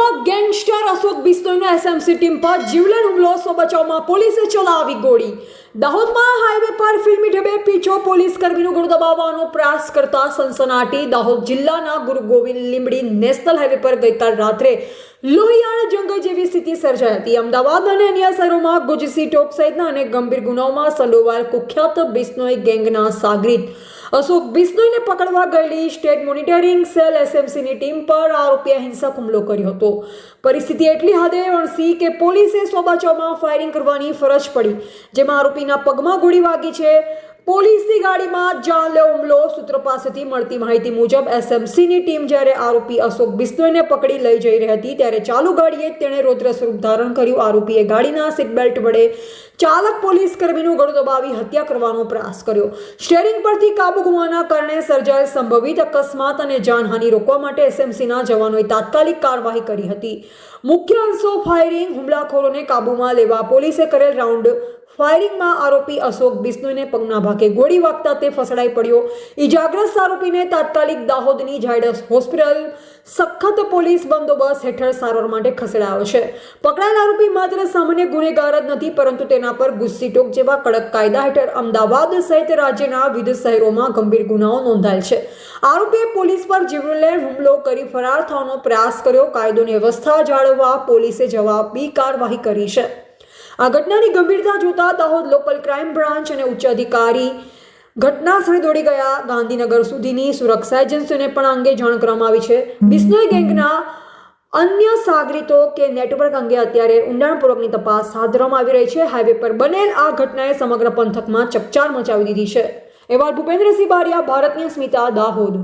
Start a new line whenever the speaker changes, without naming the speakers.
દાહોદમાં ગેંગસ્ટર અશોક બિસ્તોઈનો SMC team પર જીવલેણ હુમલો સો બચાવમાં પોલીસે ચલાવી ગોળી. દાહોદમાં હાઈવે પર ફિલ્મી ઢબે પીછો પોલીસ કર્મીનું ગળું દબાવવાનો પ્રયાસ કરતા સનસનાટી દાહોદ જિલ્લાના ગુરુ ગોવિંદ લીંબડી નેશનલ હાઈવે પર ગઈકાલ રાત્રે લોહિયાળ જંગલ જેવી સ્થિતિ સર્જાઈ હતી. અમદાવાદ અને અન્ય શહેરોમાં ગુજસી ટોપ સહિતના અનેક ગંભીર ગુનાઓમાં સંડોવાયેલ કુખ્યાત બિસ્નોઈ ગેંગના સાગરીત અશોક બિસ્નોઈને પકડવા ગયેલી સ્ટેટ મોનિટરિંગ સેલ એસએમસીની ટીમ પર આરોપીએ હિંસક હુમલો કર્યો હતો. પરિસ્થિતિ એટલી હદે વણસી કે પોલીસે સોબાચોમાં ફાયરિંગ કરવાની ફરજ પડી, જેમાં આરોપીના પગમાં ગોળી વાગી છે. પોલીસની ગાડીમાં જાનલેવ હુમલો સૂત્રો પાસેથી મળતી માહિતી મુજબ એસએમસીની ટીમ જ્યારે આરોપી અશોક બિસ્નોઈને પકડી લઈ જઈ રહી હતી ત્યારે ચાલુ ગાડીએ તેણે રૌદ્ર સ્વરૂપ ધારણ કર્યું. આરોપીએ ગાડીના સીટબેલ્ટ વડે ચાલક પોલીસ કર્મીનું ગળું દબાવી હત્યા કરવાનો પ્રયાસ કર્યો. સ્ટેરિંગ પરથી કાબુ ગુમાવાના કારણે સર્જાયેલ સંભવિત અકસ્માત અને જાનહાનિ રોકવા માટે એસએમસીના જવાનોએ તાત્કાલિક કાર્યવાહી કરી હતી. મુખ્ય અંશો ફાયરિંગ, હુમલાખોરોને કાબૂમાં લેવા પોલીસે કરેલ રાઉન્ડ ફાયરિંગમાં આરોપી અશોક બિસ્નોઈને પગના ભાગે ગોળી વાગતા તે ફસડાઈ પડ્યો. ઈજાગ્રસ્ત આરોપીને તાત્કાલિક દાહોદની ઝાયડસ હોસ્પિટલ સખત પોલીસ બંદોબસ્ત હેઠળ સારવાર માટે ખસેડાયો છે. પકડાયેલ આરોપી માત્ર સામાન્ય ગુનેગાર જ નથી, પરંતુ તેના પર ગુસ્સીટોક જેવા કડક કાયદા હેઠળ અમદાવાદ સહિત રાજ્યના વિવિધ શહેરોમાં ગંભીર ગુનાઓ નોંધાયેલ છે. આરોપીએ પોલીસ પર જીવલેણ હુમલો કરી ફરાર થવાનો પ્રયાસ કર્યો. કાયદોની વ્યવસ્થા જાળવવા પોલીસે જવાબી કાર્યવાહી કરી છે. આ ઘટનાની ગંભીરતા જોતા દાહોદ લોકલ ક્રાઇમ બ્રાન્ચ અને ઉચ્ચ અધિકારી ઘટના સ્થળે દોડી ગયા. ગાંધીનગર સુધીની સુરક્ષા એજન્સીઓને પણ અંગે જાણ કરવામાં આવી છે. બિસ્નોઈ ગેંગના અન્ય સાગરીતો કે નેટવર્ક અંગે અત્યારે ઊંડાણપૂર્વકની તપાસ હાથ ધરવામાં આવી રહી છે. હાઈવે પર બનેલ આ ઘટનાએ સમગ્ર પંથકમાં ચકચાર મચાવી દીધી છે. એવા ભૂપેન્દ્રસિંહ બારિયા ભારતની સ્મિતા, દાહોદ.